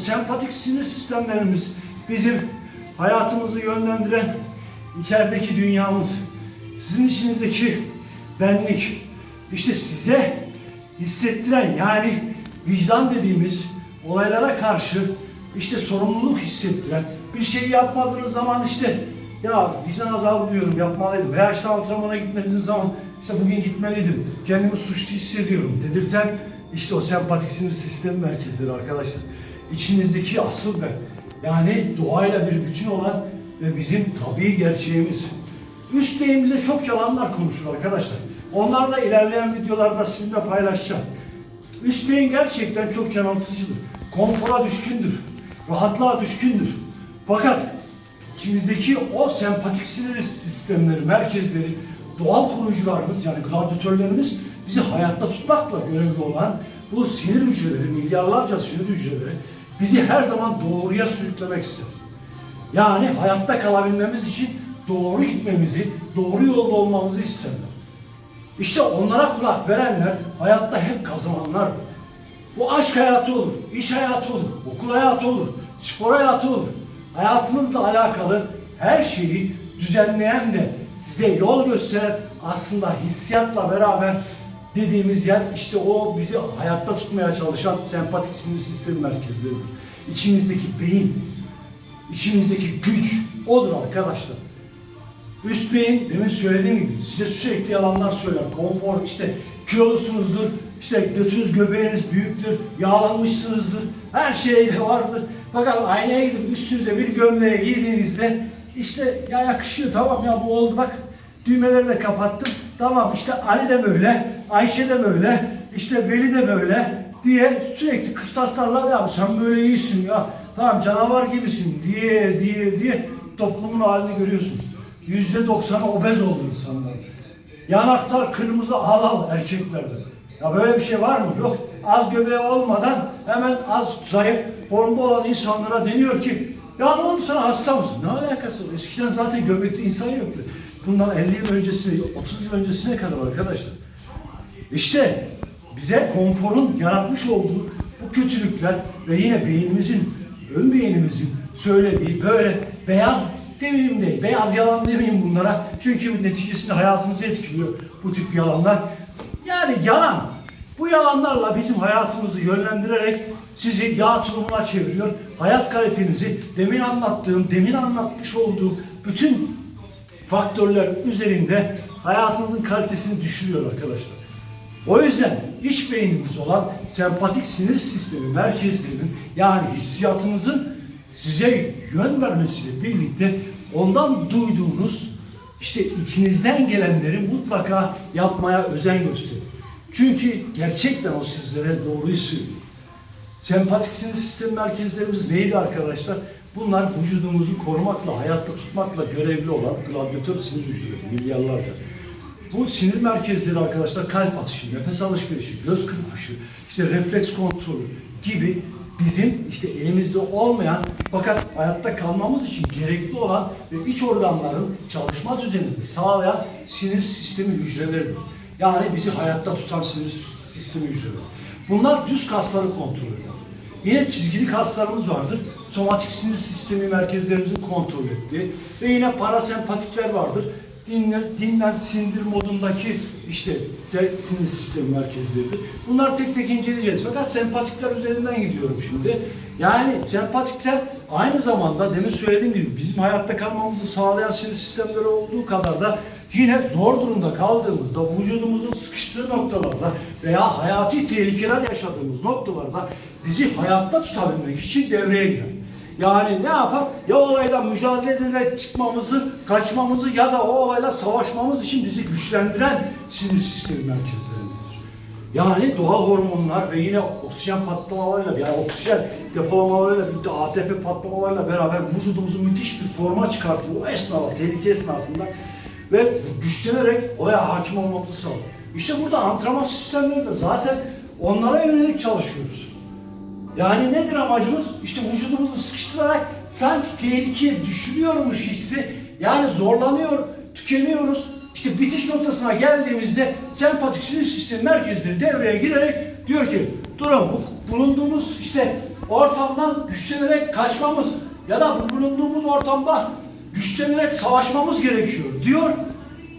sempatik sinir sistemlerimiz bizim hayatımızı yönlendiren içerideki dünyamız, sizin içinizdeki benlik, işte size hissettiren yani vicdan dediğimiz olaylara karşı işte sorumluluk hissettiren bir şeyi yapmadığınız zaman işte ya vicdan azabı duyuyorum yapmalıydım veya işte antrenmana gitmediğiniz zaman işte bugün gitmeliydim kendimi suçlu hissediyorum. dedirten işte o sempatik sinir sistemi merkezleri arkadaşlar. İçinizdeki asıl ben yani doğayla bir bütün olan ve bizim tabii gerçeğimiz. Üst beyimize çok yalanlar konuşur arkadaşlar. Onlar da ilerleyen videolarda sizinle paylaşacağım. Üst beyin gerçekten çok yanıltıcıdır. Konfora düşkündür. Rahatlığa düşkündür. Fakat içimizdeki o sempatik sinir sistemleri, merkezleri, doğal koruyucularımız yani gladyatörlerimiz bizi hayatta tutmakla görevli olan bu sinir hücreleri, milyarlarca sinir hücreleri bizi her zaman doğruya sürüklemek ister. Yani hayatta kalabilmemiz için doğru gitmemizi, doğru yolda olmamızı isterler. İşte onlara kulak verenler hayatta hep kazananlardır. Bu aşk hayatı olur, iş hayatı olur, okul hayatı olur, spor hayatı olur. Hayatınızla alakalı her şeyi düzenleyen ve size yol gösteren aslında hissiyatla beraber dediğimiz yer işte o bizi hayatta tutmaya çalışan sempatik sinir sistemi merkezleridir. İçimizdeki beyin, içimizdeki güç odur arkadaşlar. Üst beyin demin söylediğim gibi size sürekli yalanlar söyler. Konfor işte kilolusunuzdur, işte götünüz göbeğiniz büyüktür, yağlanmışsınızdır, her şeyde vardır. Fakat aynaya gidip üstünüze bir gömleği giydiğinizde işte ya yakışıyor tamam ya bu oldu bak düğmeleri de kapattım. Tamam işte Ali de böyle, Ayşe de böyle, işte Veli de böyle diye sürekli kıstaslarla ya sen böyle iyisin ya tamam canavar gibisin diye diye diye toplumun halini görüyorsunuz. Yüzde doksanı obez oldu insanlar. Yanaklar kırmızı halal erkeklerde. Ya böyle bir şey var mı? Yok. Az göbeği olmadan hemen az zayıf formda olan insanlara deniyor ki ya ne oldu sana hasta mısın? Ne alakası var? Eskiden zaten göbekli insan yoktu. Bundan 50 yıl öncesine, 30 yıl öncesine kadar arkadaşlar. İşte bize konforun yaratmış olduğu bu kötülükler ve yine beynimizin, ön beynimizin söylediği böyle beyaz demeyeyim de, beyaz yalan demeyeyim bunlara. Çünkü neticesinde hayatınızı etkiliyor bu tip yalanlar. Yani yalan. Bu yalanlarla bizim hayatımızı yönlendirerek sizi yağ tulumuna çeviriyor. Hayat kalitenizi demin anlattığım, demin anlatmış olduğum bütün faktörler üzerinde hayatınızın kalitesini düşürüyor arkadaşlar. O yüzden iç beynimiz olan sempatik sinir sistemi merkezlerinin yani hissiyatınızın size yön vermesiyle birlikte ondan duyduğunuz işte içinizden gelenleri mutlaka yapmaya özen gösterin. Çünkü gerçekten o sizlere doğruyu söylüyor. Sempatik sinir sistemi merkezlerimiz neydi arkadaşlar? Bunlar vücudumuzu korumakla, hayatta tutmakla görevli olan gladyatör sinir hücreleri, milyarlarca. Bu sinir merkezleri arkadaşlar kalp atışı, nefes alışverişi, göz kırpışı, işte refleks kontrolü gibi bizim işte elimizde olmayan fakat hayatta kalmamız için gerekli olan ve iç organların çalışma düzenini sağlayan sinir sistemi hücreleridir. Yani bizi hayatta tutan sinir sistemi hücreleri. Bunlar düz kasları kontrol eder. Yine çizgili kaslarımız vardır. Somatik sinir sistemi merkezlerimizin kontrol ettiği ve yine parasempatikler vardır. Dinlen, dinlen sindir modundaki işte sinir sistemi merkezleridir. Bunlar tek tek inceleyeceğiz. Fakat sempatikler üzerinden gidiyorum şimdi. Yani sempatikler aynı zamanda demin söylediğim gibi bizim hayatta kalmamızı sağlayan sinir sistemleri olduğu kadar da yine zor durumda kaldığımızda vücudumuzun sıkıştığı noktalarda veya hayati tehlikeler yaşadığımız noktalarda bizi hayatta tutabilmek için devreye girer. Yani ne yapar? Ya olaydan mücadele ederek çıkmamızı, kaçmamızı ya da o olayla savaşmamız için bizi güçlendiren sinir sistemi merkezlerimizdir. Yani doğal hormonlar ve yine oksijen patlamalarıyla yani oksijen depolamalarıyla birlikte ATP patlamalarıyla beraber vücudumuzu müthiş bir forma çıkartır o esnada, tehlike esnasında ve güçlenerek olaya hakim olmamızı sağlar. İşte burada antrenman sistemleri de zaten onlara yönelik çalışıyoruz. Yani nedir amacımız? İşte vücudumuzu sıkıştırarak sanki tehlikeye düşürüyormuş hissi. Yani zorlanıyor, tükeniyoruz. İşte bitiş noktasına geldiğimizde sempatik sinir sistemi merkezleri devreye girerek diyor ki durun bu bulunduğumuz işte ortamdan güçlenerek kaçmamız ya da bu bulunduğumuz ortamda güçlenerek savaşmamız gerekiyor diyor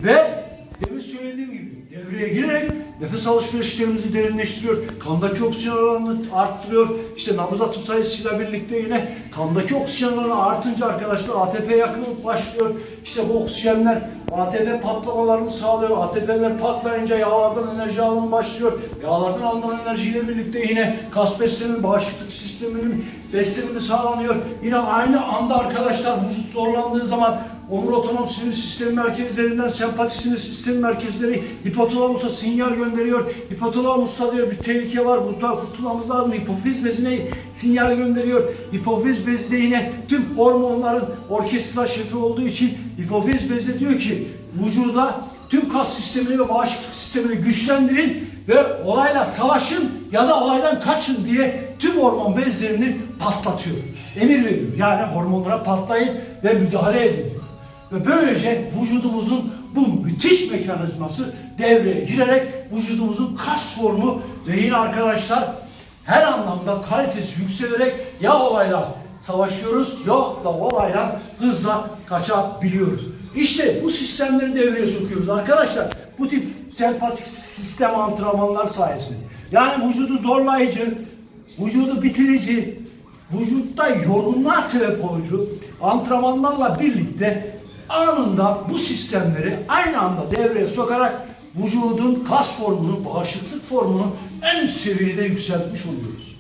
ve demin söylediğim gibi devreye girerek nefes alışverişlerimizi derinleştiriyor. Kandaki oksijen oranını arttırıyor. İşte nabız atım sayısıyla birlikte yine kandaki oksijen oranı artınca arkadaşlar ATP yakımı başlıyor. İşte bu oksijenler ATP patlamalarını sağlıyor. ATP'ler patlayınca yağlardan enerji alımı başlıyor. Yağlardan alınan enerjiyle birlikte yine kas beslenimi, bağışıklık sisteminin beslenimi sağlanıyor. Yine aynı anda arkadaşlar vücut zorlandığı zaman omur otonom sinir sistemi merkezlerinden sempatik sinir sistemi merkezleri hipotalamusa sinyal gönderiyor. Hipotalamusta diyor bir tehlike var burada kurtulmamız lazım. Hipofiz bezine sinyal gönderiyor. Hipofiz bezi de yine tüm hormonların orkestra şefi olduğu için hipofiz bezi diyor ki vücuda tüm kas sistemini ve bağışıklık sistemini güçlendirin ve olayla savaşın ya da olaydan kaçın diye tüm hormon bezlerini patlatıyor. Emir veriyor. Yani hormonlara patlayın ve müdahale edin. Ve böylece vücudumuzun bu müthiş mekanizması devreye girerek vücudumuzun kas formu ve yine arkadaşlar her anlamda kalitesi yükselerek ya olayla savaşıyoruz ya da olaydan hızla kaçabiliyoruz. İşte bu sistemleri devreye sokuyoruz arkadaşlar. Bu tip sempatik sistem antrenmanlar sayesinde. Yani vücudu zorlayıcı, vücudu bitirici, vücutta yorgunluğa sebep olucu antrenmanlarla birlikte anında bu sistemleri aynı anda devreye sokarak vücudun kas formunu, bağışıklık formunu en üst seviyede yükseltmiş oluyoruz.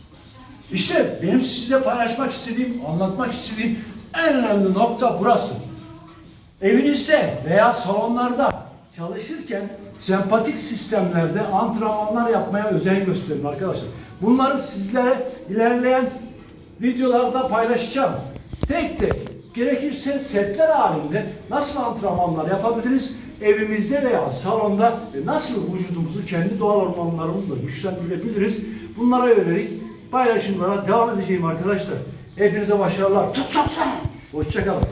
İşte benim size paylaşmak istediğim, anlatmak istediğim en önemli nokta burası. Evinizde veya salonlarda çalışırken sempatik sistemlerde antrenmanlar yapmaya özen gösterin arkadaşlar. Bunları sizlere ilerleyen videolarda paylaşacağım. Tek tek gerekirse setler halinde nasıl antrenmanlar yapabiliriz evimizde veya salonda nasıl vücudumuzu kendi doğal hormonlarımızla güçlendirebiliriz. Bunlara yönelik paylaşımlara devam edeceğim arkadaşlar. Hepinize başarılar. Çok çok olun. Hoşçakalın.